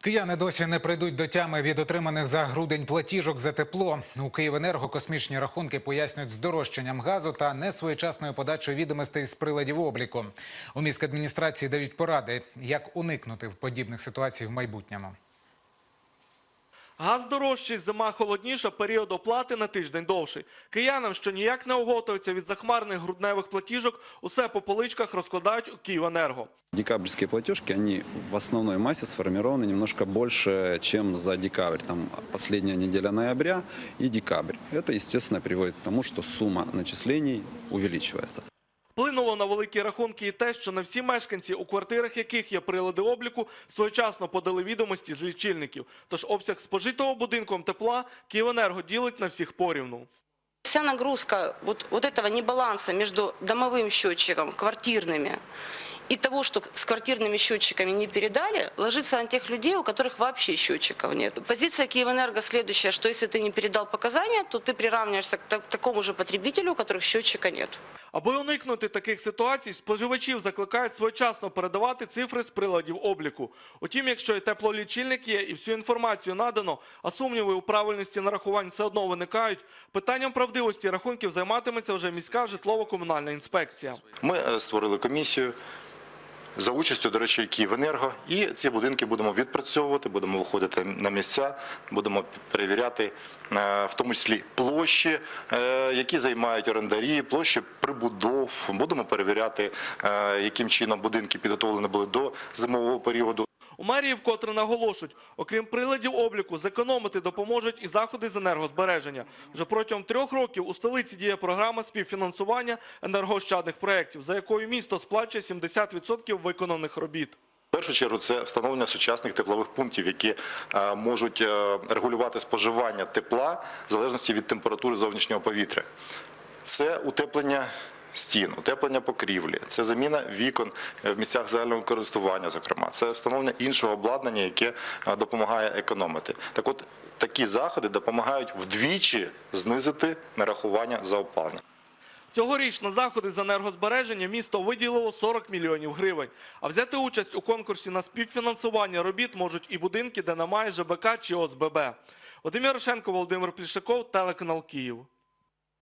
Кияни досі не прийдуть до тями від отриманих за грудень платіжок за тепло. У Київенерго космічні рахунки пояснюють здорожчанням газу та несвоєчасною подачою відомостей з приладів обліку. У міськадміністрації дають поради, як уникнути подібних ситуацій в майбутньому. Газ дорожчий, зима холодніша, період оплати на тиждень довший. Киянам, що ніяк не оговтуються від захмарних грудневих платіжок, усе по поличках розкладають у Київенерго. Декабрьские платежки, они в основной массе сформированы немножко больше, чем за декабрь. Там последняя неделя ноября и декабрь. Это, естественно, приводит к тому, что сумма начислений увеличивается. Вплинуло на великі рахунки і те, що не всі мешканці, у квартирах яких є прилади обліку, своєчасно подали відомості з лічильників. Тож обсяг спожитого будинком тепла Київенерго ділить на всіх порівну. Вся нагрузка вот, вот этого небаланса между домовым счетчиком, квартирными, и того, что с квартирными счетчиками не передали, ложится на тех людей, у которых вообще счетчиков нет. Позиция Киевэнерго следующая, что если ты не передал показания, то ты приравниваешься к та- такому же потребителю, у которых счетчика нет. Аби уникнути таких ситуацій, споживачів закликають своєчасно передавати цифри з приладів обліку. Утім, якщо і теплолічильник є, і всю інформацію надано, а сумніви у правильності нарахувань все одно виникають, питанням правдивості рахунків займатиметься вже міська житлово-комунальна інспекція. Ми е, створили комісію за участю, до речі, Київенерго, і ці будинки будемо відпрацьовувати, будемо виходити на місця, будемо перевіряти е, в тому числі площі, е, які займають орендарі, площі прибудов. Будемо перевіряти, е, яким чином будинки підготовлені були до зимового періоду. У мерії вкотре наголошують, окрім приладів обліку, зекономити допоможуть і заходи з енергозбереження. Вже протягом трьох років у столиці діє програма співфінансування енергоощадних проєктів, за якою місто сплачує 70% виконаних робіт. В першу чергу це встановлення сучасних теплових пунктів, які е, можуть е, регулювати споживання тепла в залежності від температури зовнішнього повітря. Це утеплення стін, утеплення покрівлі, це заміна вікон е, в місцях загального користування, зокрема, це встановлення іншого обладнання, яке е, допомагає економити. Так от такі заходи допомагають вдвічі знизити нарахування за опалення. Цьогоріч на заходи з енергозбереження місто виділило 40 мільйонів гривень. А взяти участь у конкурсі на співфінансування робіт можуть і будинки, де немає ЖБК чи ОСББ. Вадим Ярошенко, Володимир Плішаков, телеканал Київ.